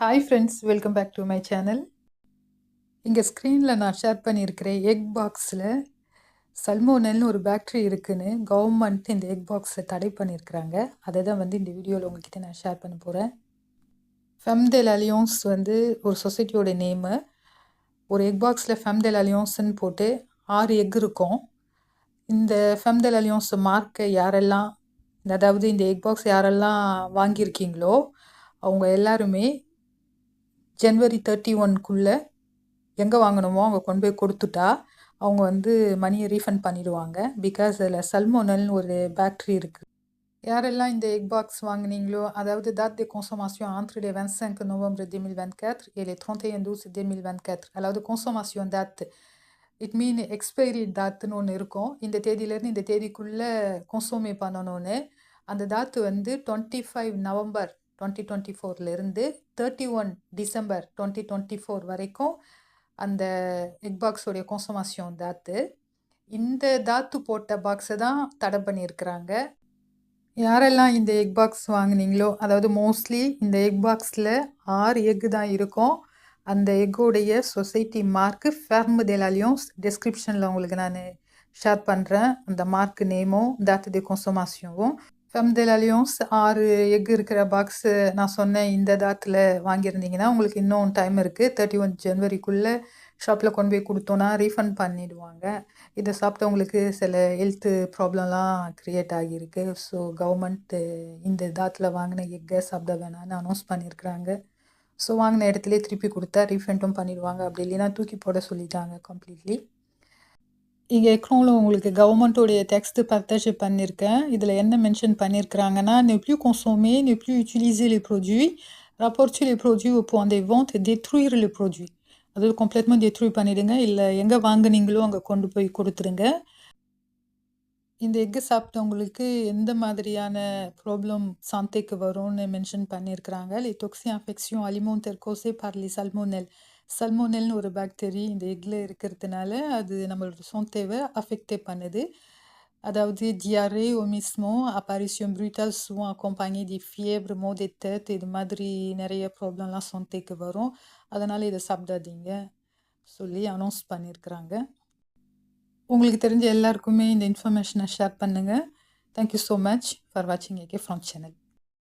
Hi friends welcome back to my channel இங்கே ஸ்க்ரீனில் நான் ஷேர் பண்ணியிருக்கிறேன் எக் பாக்ஸில் சல்மோனல்னு ஒரு பேக்டரி இருக்குதுன்னு கவர்மெண்ட் இந்த எக் பாக்ஸை தடை பண்ணியிருக்கிறாங்க. அதை தான் வந்து இந்த வீடியோவில் உங்ககிட்ட நான் ஷேர் பண்ண போகிறேன் ஃபெம்தெல் அலியோன்ஸ் வந்து ஒரு சொசைட்டியோட நேமு ஒரு எக் பாக்ஸில் ஃபெம்தெல் அலியோன்ஸ்ன்னு போட்டு ஆறு எக் இருக்கும். இந்த ஃபெம்தெல் அலியோன்ஸ் மார்க்கை யாரெல்லாம் அதாவது இந்த எக் பாக்ஸ் யாரெல்லாம் வாங்கியிருக்கீங்களோ அவங்க எல்லாருமே ஜனவரி தேர்ட்டி ஒன்க்குள்ளே எங்கே வாங்கணுமோ அவங்க கொண்டு போய் கொடுத்துட்டா அவங்க வந்து மணியை ரீஃபண்ட் பண்ணிடுவாங்க. பிகாஸ் அதில் சல்மோனல்னு ஒரு பேக்டரி இருக்குது யாரெல்லாம் இந்த எக் பாக்ஸ் வாங்குனீங்களோ அதாவது date de consommation entre les 25 novembre 2024 et les 31 12 2024 அதாவது consommation date it mean expiry தாத்துன்னு ஒன்று இருக்கும். இந்த தேதியிலேருந்து இந்த தேதிக்குள்ளே கன்சூமே பண்ணணும்னு. அந்த தாத்து வந்து twenty five November twenty twenty ஃபோர்லேருந்து thirty one December twenty twenty four வரைக்கும் அந்த எக் பாக்ஸோடைய கன்சோமேஷன் தாத்து. இந்த தாத்து போட்ட பாக்ஸை தான் தடை பண்ணியிருக்கிறாங்க. யாரெல்லாம் இந்த எக் பாக்ஸ் வாங்குனீங்களோ அதாவது மோஸ்ட்லி இந்த எக் பாக்ஸில் ஆறு எக்கு தான் இருக்கும். அந்த எக்கோடைய சொசைட்டி மார்க்கு ஃபெர்ம் தேலாலையும் டிஸ்கிரிப்ஷனில் உங்களுக்கு நான் ஷேர் பண்ணுறேன் அந்த மார்க் நேமும் தாத்து தி கன்சோமேஷனும் ஃபெம் டெல் அலியோன்ஸ் ஆறு எக் இருக்கிற பாக்ஸு நான் சொன்னேன் இந்த தாத்தில் வாங்கியிருந்தீங்கன்னா உங்களுக்கு இன்னும் டைம் இருக்குது தேர்ட்டி ஒன் ஜனவரிக்குள்ளே ஷாப்பில் கொண்டு போய் கொடுத்தோன்னா ரீஃபண்ட் பண்ணிடுவாங்க. இதை சாப்பிட்டவங்களுக்கு சில ஹெல்த்து ப்ராப்ளம்லாம் க்ரியேட் ஆகியிருக்கு. ஸோ கவர்மெண்ட் இந்த தாத்தில் வாங்கின எக்கை சாப்பிட வேணாம்னு அனௌன்ஸ் பண்ணியிருக்கிறாங்க. ஸோ வாங்கின இடத்துலேயே திருப்பி கொடுத்தா ரீஃபண்டும் பண்ணிடுவாங்க. அப்படி இல்லைன்னா தூக்கி போட சொல்லிட்டாங்க கம்ப்ளீட்லி இங்கே எக்ரோனில் உங்களுக்கு கவர்மெண்ட்டோடைய டெக்ஸ்ட் பர்த்தேஜ் பண்ணியிருக்கேன். இதில் என்ன மென்ஷன் பண்ணியிருக்கிறாங்கன்னா ne plus consommer ne plus utiliser les produits. Rapporter les produits au point de vente détruire les produits. அதாவது கம்ப்ளீட்மாக டெட்ரூய் பண்ணிவிடுங்க இல்லை எங்கே வாங்குனீங்களோ அங்கே கொண்டு போய் கொடுத்துருங்க. இந்த எக்கு சாப்பிட்டவங்களுக்கு எந்த மாதிரியான ப்ராப்ளம் சாந்தைக்கு வரும்னு மென்ஷன் பண்ணியிருக்கிறாங்க. Les toxines அலிமோன் alimentaires causées சல்மோனெல் சல்மோனல்னு ஒரு பாக்டீரி இந்த எக்கில் இருக்கிறதுனால அது நம்மளோட சொந்தேவை அஃபெக்டே பண்ணுது. அதாவது diarrhée ஒமிஸ்மோ அப்பாரிசியம் brutale சுவம் accompagnée தி fièvre maux de இது மாதிரி நிறைய ப்ராப்ளம்லாம் சொந்தேக்கு வரும். அதனால் இதை சாப்பிடாதீங்க சொல்லி அனௌன்ஸ் பண்ணியிருக்கிறாங்க உங்களுக்கு தெரிஞ்ச எல்லாருக்குமே இந்த இன்ஃபர்மேஷனை ஷேர் பண்ணுங்கள் thank you so much for வாட்சிங் ஏகே ஃப்ரம் சேனல்